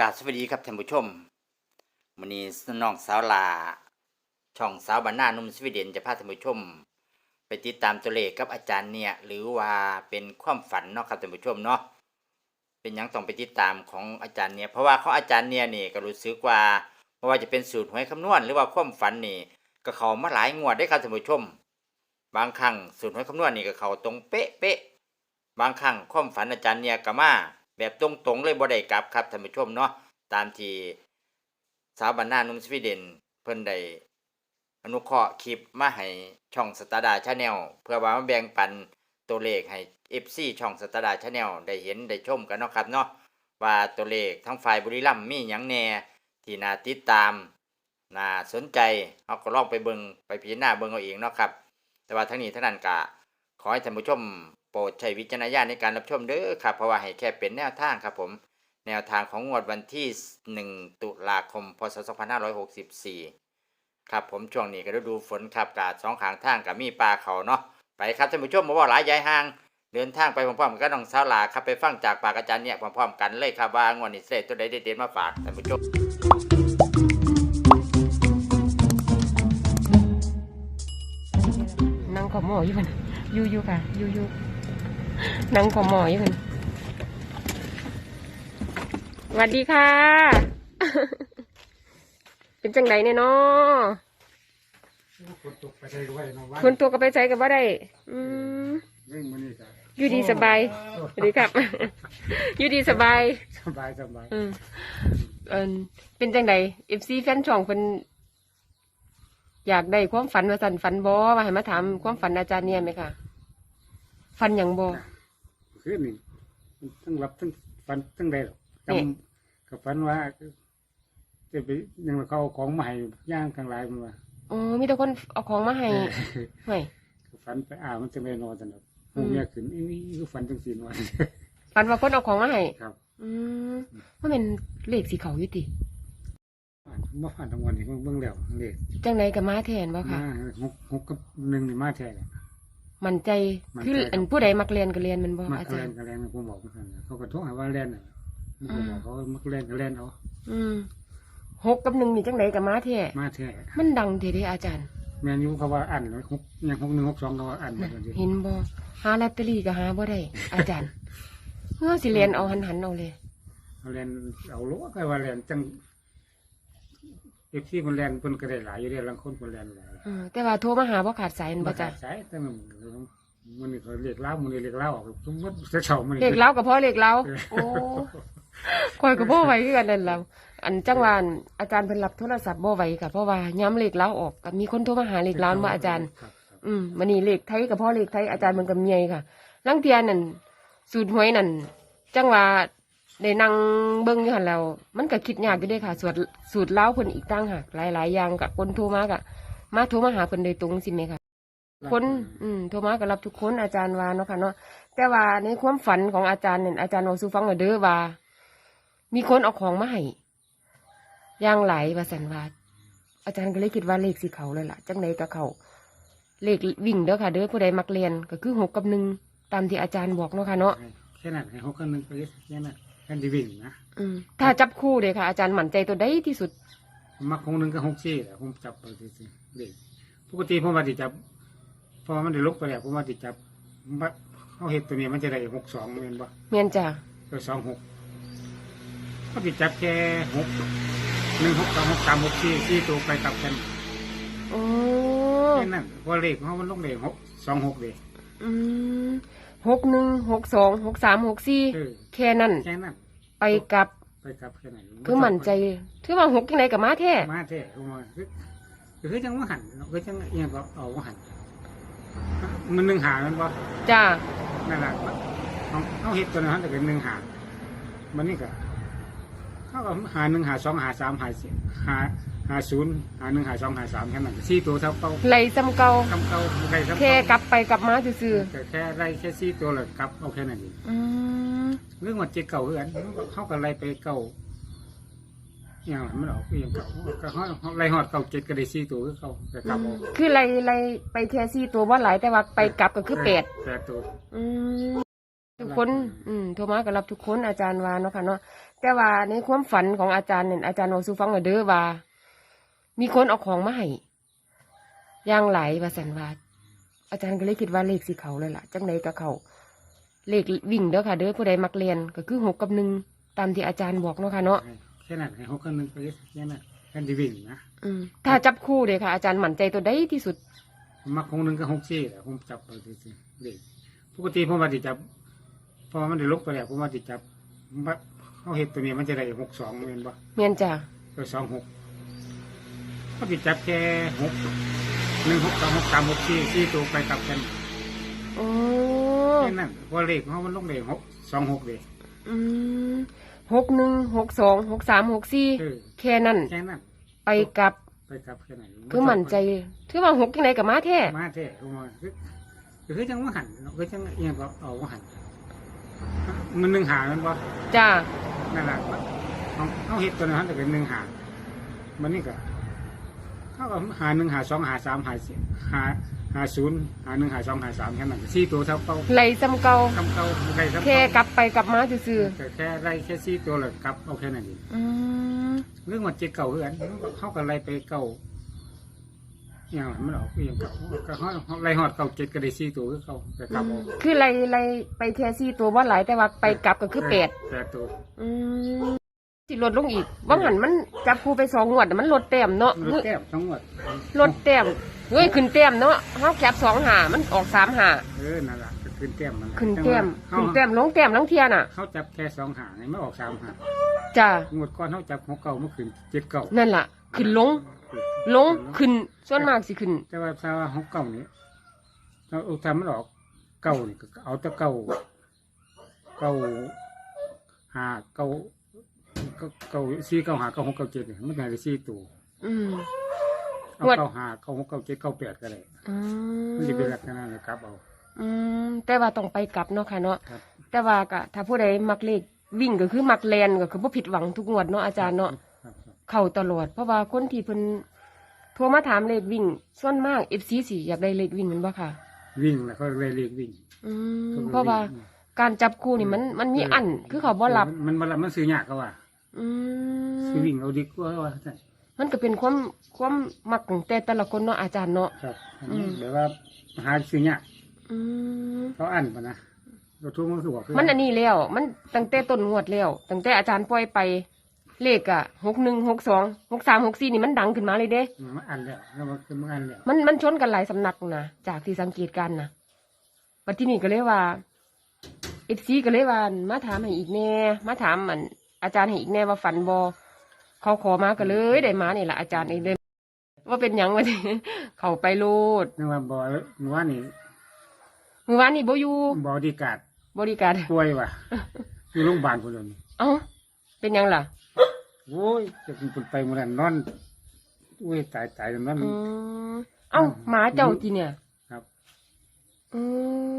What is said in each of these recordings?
กาสวัสดีครับท่านผู้ชมวันนี้น้องสาวลา ช่องสาวบรรณานุ่มสวีเดนจะพาท่านผู้ชม ไปติดตามตัวเลขกับอาจารย์เนี่ย หรือว่าเป็นความฝันเนาะครับท่านผู้ชมเนาะเป็นยังต้องไปติดตามของอาจารย์เนี่ยเพราะว่าของอาจารย์เนี่ยนี่ก็รู้สึกว่าไม่ว่าจะเป็นสูตรหวยคำนวณหรือว่าความฝันนี่ ก็เขามาหลายงวดได้ครับท่านผู้ชม บางครั้งสูตรหวยคำนวณนี่ก็เขาตรงเป๊ะเป๊ะบางครั้งความฝันอาจารย์เนี่ยก็มา แบบตรงๆเลยบ่ได้กลับครับท่านผู้ชมเนาะตามที่สาวบรรณานุ่มสวีเดนเพิ่นได้อนุเคราะห์คลิปมาให้ช่องสตาร์ดาชาแนลเพื่อว่ามาแบ่งปันตัวเลขให้ FC ช่องสตาร์ดาชาแนลได้เห็นได้ชมกันเนาะครับเนาะว่าตัวเลขทั้งฝ่ายบุรีรัมย์มีหยังแน่ที่น่าติดตามน่าสนใจเฮาก็ลองไปเบิ่งไปพิจารณาเบิ่งเอาเองเนาะครับ แต่ว่าทั้งนี้ทั้งนั้นก็ขอให้ท่านผู้ชม โปรดใช้วิจารณญาณในการรับชมเด้อครับ เพราะว่าให้แค่เป็นแนวทางครับผม แนวทางของงวดวันที่ 1 ตุลาคม พศ 2564 ครับผมช่วงนี้ก็ฤดูฝนครับกาดสองขางทางกับมีปลาเขาเนาะไปครับท่านผู้ชมมาว่าหลายยายห่าง เดินทางไปพร้อมๆกันน้องสาวลาครับไปฟังจากปากอาจารย์เนี่ยพร้อมๆกันเลยครับว่างวดนี้เสร็จตัวใดเด็ดๆมาฝากท่านผู้ชมนั่งขอหมออยู่มันอยู่อยู่ค่ะอยู่อยู่ นั่งขอหมออยู่มันสวัสดีค่ะ เป็นจังไดเนี่ยเนาะคนตกไปใช้ก็ไว้นะว่าคนตัวก็ไปใช้กับว่าได้อืมเรื่องมันนี่ก็อยู่ดีสบายสวัสดีครับ อยู่ดีสบาย สบายสบายอืมเออเป็นจังไดเอฟซีแฟนช่องเพิ่นอยากได้ความฝันว่าสันฝันบอว่าให้มาถามความฝันอาจารย์เนี่ยไหมค่ะฝันอย่างบอ คือนี่ทั้งรับทั้งฟันทั้งใดหรอกจนี่ำกับฟันว่าจะไปยังเขาเอาของมาให้ย่างกลางหลายมันว่าอ๋อมีแต่คนเอาของมาให้ห่วยกับฟันไปอ่ามันจะไม่นอนสนุกอืหูมเมียขึ้นนี่คือฟันจังสีนวลฝันว่าคนเอาของมาให้ครับ อืมว่าเป็นเลขสีเขาอยู่ติมาผ่านทั้งวันนี่เบิ่งแล้วเลขจังไดกับมาแทนบ่ค่ะมาหกหกกับหนึ่งนี่มาแท้เลยมันใจ มั่นใจคือครับอันผู้ใดมักเรียนก็เรียนแมันบ่มาอาแรจารงย์กระแรงผมบอกเหมือนกันเขาก็โทรหาว่าแล่นน่ะผมก็บอกเขาว่ามักแรงกระแรงเอาอืมหกกับหนึ่งนี่จังไดกับมาแท้มาแท้มันดังเท่เด้อาจารย์แมนยูเขาว่าอันเลยหกยังหกหนึ่งหกสองเขาว่าอันหมดเลยเห็นบ่หาลอตเตอรี่ก็หาบ่ได้ อาจารย์เมื่อสิเรียนเอาหันหันๆเอาเลย เขาเรียนเอาโลก็ว่าเรียนจัง เอฟซีคนเรียนคนก็ได้หลายอยู่เรียนบางคนคนเรียนหลายเออแต่ว่าโทรมาหาบ่ขาดสายแม่นบ่จ้ะใช่แต่มันมันนี่เขาเรียกเล่ามันนี่เรียกเล่าออกสมมติจะเฉามันเลขเล้าก็พอเลขเล้าโอ้คอยก็บ่ไหวคือกันนั่นแหล้วอันจังหวานอาจารย์เพิ่นรับโทรศัพท์บ่ไหวค่ะเพราะว่าย้ำเลขเล้าออกก็มีคนโทรมาหาเลขเล้ามาอาจารย์ครับอืมมันนี่เลขไทยกับพ่อเลขไทยอาจารย์มันกับเมียค่ะลังเทียนั่นสูตรหวยนั่นจังว่า ได้นั่งเบิ้งอยู่หันแล้ว มันก็คิดยากอยู่เด้วยค่ะสูตรสูตรเล้าวเพิ่นอีกตั้งหากหลายๆอย่างกับคนโทรมากะมาโทรมาหาเพิ่นโดยตรงสิไหมค่ะคนอืมโทรมาก็รับทุกคนอาจารย์ว่าเนาะค่ะเนาะแต่ว่าในความฝันของอาจารย์เนี่ยอาจารย์เอาสู่ฟังหน่อยเด้อว่า มีคนเอาของมาให้อย่างหลายว่าสันว่าอาจารย์ก็เลยคิดว่าเลขสีเขาเลยล่ะจังใดก็เขาเลขวิ่งเด้อค่ะ เด้อผู้ใดมักเรียนก็คือหกกับหนึ่งตามที่อาจารย์บอกเนาะค่ะเนาะแค่นั้นให้หกกันหนึ่งไปแค่นั้น แค่ดีวิ่งนะอืมถ้าจับคู่เลยค่ะ อาจารย์หมั่นใจตัวใดที่สุด มักคงหนึ่งก็หกซี่แหละผมจับไปสิเด็กปกติผมว่าติจับ พอมันได้ลกไปแล้วผมว่าติจับมัดเขาเห็ดตัวนี้มันจะได้หกสองเห็นปะเมียนจ้ะก็สองหกเขาติจับแค่หกหนึ่งหกสองหกสามหกสี่สี่ตัวไปกลับกันโอ้แค่นั้นเพอเลขเขามันลงเลขหกสองหกเลยอืม หกหนึ่งหกสองหกสามหกสี่เออแค่นั้น แค่นั้นไปกลับไปกลับแค่นั้นคือหมั่นใจถือว่าหกยังไงกับมาแท้มาแท้ผมว่าคือคือจังว่าหันคือจังเอียงก็เอาว่าหันมันหนึ่งหามันปะจ้านั่นแหละเอาเอาเห็ดตัวนั้นแต่เป็นหนึ่งหามันนี่ก็เขาก็หาหนึ่งหาสองหาสามหาสี่หา หาศูนย์หาหนึ่งหาสองหาสามแค่นั้นสี่ตัวเท่าเป้าไหลซ้ำเก่าคำเก่าไรซ้ำแค่เก่ากลับไปกลับมาซื่อแต่แค่ไรแค่สี่ตัวเลยกลับเอาแค่นั้นเองๆอืมเรื่องว่าเจ็ดเก่าเพื่อนเขาก็ไล่ไปเก่าอย่างนั้นมันออกก็ยังเก่าก็เขาไล่หอดเก่าเจ็ดก็ได้สี่ตัวคือเก่าแต่กลับออกคือไหลไหลไปแค่สี่ตัวว่าหลายแต่ว่าไปกลับก็คือแปด แปดตัว อืมทุกคน อืมโทรมากับรับทุกคนอาจารย์วาเนาะค่ะเนาะแต่ว่าในความฝันของอาจารย์เนี่ยอาจารย์บอกสู่ฟังหน่อยเด้อว่า มีคนเอาของมาให้อย่างหลายว่าสันว่าอาจารย์ก็เลยคิดว่าเลขสีเขาเลยล่ะ จังใดก็เขาเลขวิ่งเด้อค่ะ เด้อผู้ใดมักเรียนก็คือหกกับหนึ่งตามที่อาจารย์บอกเนาะค่ะเนาะแค่นั้นให้หกคนหนึ่งไปแค่นั้นแค่ที่วิ่งนะอืมถ้าจับคู่เลยค่ะ อาจารย์มั่นใจตัวใดที่สุด มักคงหนึ่งก็หกซี่แหละผมจับไปซื่อๆเด็กปกติผมว่าจะจับพอมันได้ลกไปแล้วผมว่าจะจับมันเขาเห็ดตัวนี้มันจะได้หกสองเห็นปะเมียนจ้ะก็สองหก เขาจะจับแค่หกหนึ่งหกสองหกสามหกสี่สี่ตัวไปกลับกันโอ้แค่นั้นเพราะเลขเขามันลงเลขหกสองหกเลยอืมหกหนึ่งหกสองหกสามหกสี่เออแค่นั้น แค่นั้นไปกลับไปกลับแค่ไหนคือมั่นใจถือว่าหกยังไงกับมาแท้มาแท้ผมว่าคือคือจังว่าหันเนาะคือจังเอียงก็เอาว่าหันมันหนึ่งหามันว่าจ้านั่นแหละเอาเอาเห็ดตัวนั้นแต่เป็นหนึ่งหามันนี่ก็ เขาก็หาหนึ่งหาสองหาสามหาสี่หาหาศูนย์หาหนึ่งหาสองหาสามแค่นั้นสี่ตัวเท่าเก่าไหลซ้ำเก่าคำเก่าใครครับแค่กลับไปกลับมาซื่อแต่แค่ไล่แค่สี่ตัวเลยกลับเอาแค่นั้นเองๆอืมเรื่องว่าเจ็ดเก่าเพื่อนเขาก็ไล่ไปเก่าอย่างมันออกอย่างเก่าก็เขาไล่หอดเก่าเจ็ดก็ได้สี่ตัวคือเก่าแต่กลับเอาคือไหลไหลไปแค่สี่ตัวว่าหลายแต่ว่าไปกลับก็คือแปดแปดตัว อืม สิลดลงอีกว่างหันมันจับคู่ไปสองงวดมันลดแต้มเนาะรถแก้วทั้งหมดลดแต้มเฮ้ยขึ้นแต้มเนาะเฮาแคบสองหามันออกสามหาเออนั่นแหละก็ขึ้นแต้มมันขึ้นแต้มเขาขึ้นแต้มลงแต้มลังเทียน่ะเขาจับแค่สองหางไม่ออกสามหางจ้างวดก้อนเขาจับหกเก่าเมื่อคืนเจ็ดเก่านั่นล่ะ ขึ้นลงลงขึ้นส่วนมากสิขึ้น แต่ว่าถ้าว่าหกเก่านี้เราเอาทำมันออกเก่านี่ก็เอาแต่เก่าเก่าหาเก่าเก่าเก่าสี่เก่าหาเก่าหกเก่าเจ็ดนี่มันได้สี่ตัวอืม เอางวด เก่าหาเก่าหกเก่าเจ็ดเก่าแปดก็ได้อืมันจะเป็นมลักษณะเลยครับเอา อืมแต่ว่าต้องไปกลับเนาะค่ะเนาะครับ แต่ว่าก็ถ้าผู้ใดมักเลขวิ่งก็คือมักแลนก็คือบ่ผิดหวังทุกงวดเนาะอาจารย์เนาะ ครับครับ เข้าตลอดเพราะว่าคนที่เพิ่นโทรมาถามเลขวิ่ง ส่วนมาก FC สิอยากได้เลขวิ่งแมันบ่ค่ะ วิ่งแล้วก็เลยเรียกวิ่งอืมเพราะว่าการจับคู่นี่มันมันมีอันคือเขาบ่รับมันมันมันซื้อยากก็ว่า อืซื้อมวิ่งเอาดีกว่าว่ามันก็เป็นความความมักของแต่แต่ละคนเนาะอาจารย์เนาะ ครับอืม แบบว่าหาซื้อยากอืมเขาอันปะนะเราทุ่มมันคือบอกคือมันอันนี้แล้ว มันตั้งแต่ต้นงวดแล้วตั้งแต่อาจารย์ปล่อยไป เลขอะหกหนึ่งหกสองหกสามหกสี่นี่มันดังขึ้นมาเลยเด้ มันอันแล้วแล้วมันคือมันอันแล้วมันมันชนกันหลายสำนักนะจากที่สังเกตกันนะวันที่นี่ก็เลยว่าเอฟซีก็เลยว่ามาถามให้อีกแน่มาถามมัน อาจารย์ให้อีกแน่ว่าฝันบอเขาขอมาก็เลยได้มานี่แหละอาจารย์เองเลยว่าเป็นหยังวะนี่เขาไปโลดนึกว่าบอนึกว่านี่เมื่อวานนี่โบอยูบอดีการ์ดบริการ ป่วยว่ะอยู่โรงพยาบาลคนเดียวนี่เอ้าเป็นหยังล่ะโอ้ยจะคุณไปหมันนอนโอ้ยตายตายนอน อืมเอ้าหมาเจ้าจีเนี่ยครับ อื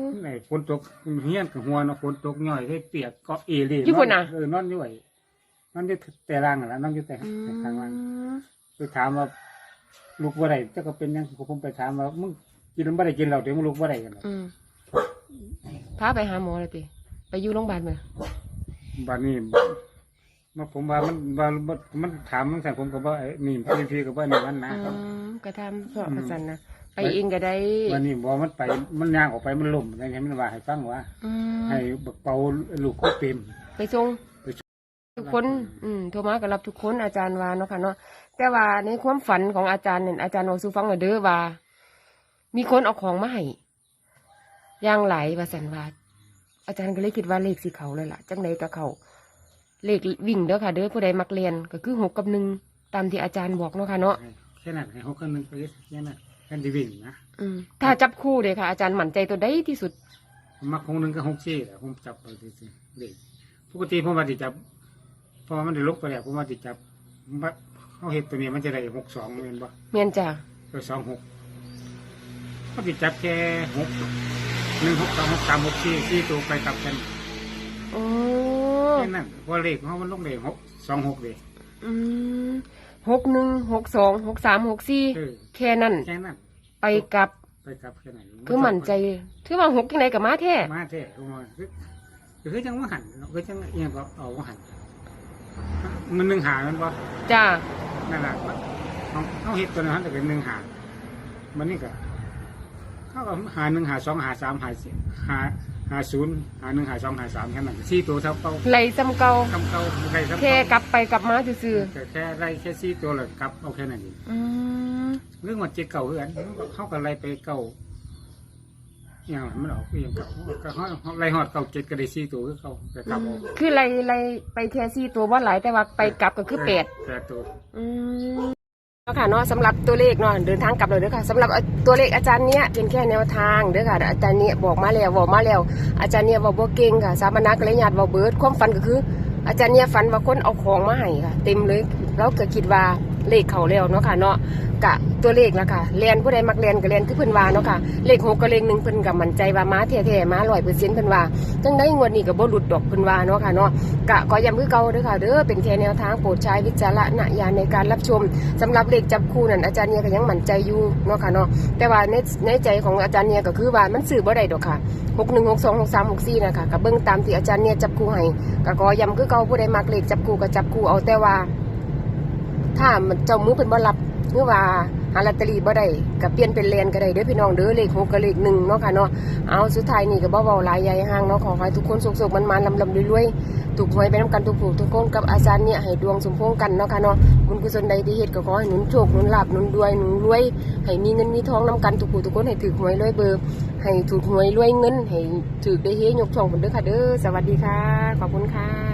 ม ไหนฝนตกเฮี้ยนกับหัวเนาะฝนตกย่อยให้เปียกเก็เอเล่อยู่พุ่นน่ะ เออนอนอยู่ไอ้ นอนอยู่แต่ล่างนั่นล่ะนอนอยู่แต่อืแต่ข้างล่างมไปถามว่าลูกบ่ได้เจ้าก็เป็นหยังผมไปถามว่ามึงกินมันบ่ได้กินเหล้าเดี๋ยวมึงลูกบ่ได้กันหรอกอืมพาไปหาหมอเลยติไปอยู่โรงพยาบาลมาบัดนี้มาผมว่ามันว่ามันมันถามมันสั่งผมก็บ่ไอ้นี่พี่พี่ก็บ่นี่มันนะอืมกระทำเพราะอืมกระสันนะไปเองก็ได้วันนี้บ่มันไปมันย่างออกไปมันล่มอะไรเงี้ยมันว่าให้ฟังว่า อืมให้บักเป่าลูกเขาเต็มไปส่งไปส่ง ทุกคนอืมโทรมาก็รับทุกคนอาจารย์ว่าเนาะค่ะเนาะแต่ว่าในความฝันของอาจารย์เนี่ยอาจารย์บอกสู่ฟังหน่อยเด้อว่า มีคนเอาของมาให้อย่างหลายว่าสันว่าอาจารย์ก็เลยคิดว่าเลขสีเขาเลยล่ะจังใดก็เขาเลขวิ่งเด้อค่ะ เด้อผู้ใดมักเรียนก็คือหกกับหนึ่งตามที่อาจารย์บอกเนาะค่ะเนาะแค่นั้นให้หกคนหนึงไปแค่นั้นแค่ที่วิ่งนะอืมถ้าจับคู่เลยค่ะ อาจารย์มั่นใจตัวใดที่สุดมักคงหนึงก็หกซี่แหละผมจับไปซื่อๆเด็กปกติผมว่าสิจับ พอมันได้ลกไปแล้วผมว่าสิจับมันเขาเห็ดตัวนี้มันจะได้หกสองเห็นปะเมียนจ้ะก็สองหกเขาสิจับแค่หกหนึ่งหกสองหกสามหกสี่สี่ตัวไปกลับกันโอ้แค่นั้นเพอเลขเขามันลงเลขหกสองหกเลยอืมหกหนึ่งหกสองหกสามหกสี่เออแค่นั้นแค่นั้นไปกลับไปกลับแค่ไหนคือมั่นใจถือว่าหกยังไงกับมาแท้มาแท้ผมว่าคือคือจังว่าหันคือจังเอียงก็เอาว่าหันอ มันหนึ่งหามันบ่จ้านั่นแหละเอาเอาเห็ดตัวนั้นแต่เป็นหนึ่งหามันนี่ก็เขาก็หาหนึ่งหาสองหาสามหาสี่หาหาศูนย์หาหนึ่งหาสองหาสามแค่นั้นสี่ตัวเท่าเก่าไหลซ้ำเก่าคำเก่าไรซ้ำแค่เก่ากลับไปกลับมาซื่อแต่แค่ไรแค่สี่ตัวเลยกลับเอาแค่นั้นเองๆอืมเรื่องมันเจ็ดเก่าเพื่อนเขาก็ไล่ไปเก่า อย่างมันออกก็ยังเก่าก็เขาไล่หอดเก่าเจ็ดก็ได้สี่ตัวคือเก่าแต่กลับออกคือไหลไหลไปแค่สี่ตัวว่าหลายแต่ว่าไปกลับก็คือแปดแปดตัวอืมเนาะค่ะเนาะสำหรับตัวเลขเนาะเดินทางกลับเลยเด้อค่ะสำหรับตัวเลขอาจารย์เนี้ยเป็นแค่แนวทางเด้อค่ะอาจารย์เนี้ยบอกมาแล้วบอกมาแล้ว อาจารย์เนี้ยบอกบ่เก่งค่ะ สามนักเลยญาติบอกเบิดความฝันก็คือ อาจารย์เนี้ยฝันว่าคนเอาของมาให้ค่ะ เต็มเลยแล้วก็คิดว่า เลขเขาแล้วเนาะค่ะเนาะกะตัวเลขละค่ะเรียนผู้ใดมักเรียนก็เรียนคือเพิ่นว่าเนาะค่ะเลขหกกับเลขหนึ่งเพิ่นกับมั่นใจว่ามาแท้ๆมาร้อยเปอร์เซ็นต์เพิ่นว่าจังได้งวดนี้ก็บ่หลุดดอกเพิ่นว่าเนาะค่ะเนาะกะก็ย้ำคือเก่าเด้อค่ะเด้อเป็นแค่แนวทางโปรดใช้วิจารณญาณในการรับชมสำหรับเลขจับคู่นั่นอาจารย์เนี่ยก็ยังมั่นใจอยู่เนาะค่ะเนาะแต่ว่าในในใจของอาจารย์เนี่ยก็คือว่ามันสื่อบ่ได้ดอกค่ะหกหนึ่งหกสองหกสามหกสี่นะคะก็เบิ่งตามที่อาจารย์เนี่ยจับคู่ให้ก็ขอย้ำคือเก่าผู้ใดมักเลขจับคู่ก็จับคู่เอาแต่ว่า ถ้ามันเจ้ามือเป็นบ่รับหรือว่าหาลอตเตอรี่บ่ได้ก็เปลี่ยนเป็นเลนก็ได้เด้อพี่น้องเด้อเลขหกกับเลขหนึ่งเนาะค่ะเนาะเอาสุดท้ายนี่ก็บ่เว้าหลายใหญ่ห่างเนาะขอให้ทุกคนสุขๆมันๆลำๆรวยๆถูกหวยไปนํกันทุกผู้ทุกคนกับอาจารย์เนี่ยให้ดวงสมพงษ์กันเนาะค่ะเนาะบุญกุศลใดที่เฮ็ดก็ขอให้หนุนโชคหนุนลาภหนุนรวยหนุนรวยให้มีเงินมีทองนํกันทุกผู้ทุกคนให้ถูกหวยรวยเบอร์ให้ถูกหวยรวยเงินให้ถูกได้เฮยกช่องเพิ่นเด้อค่ะเด้อสวัสดีค่ะ ขอบคุณค่ะ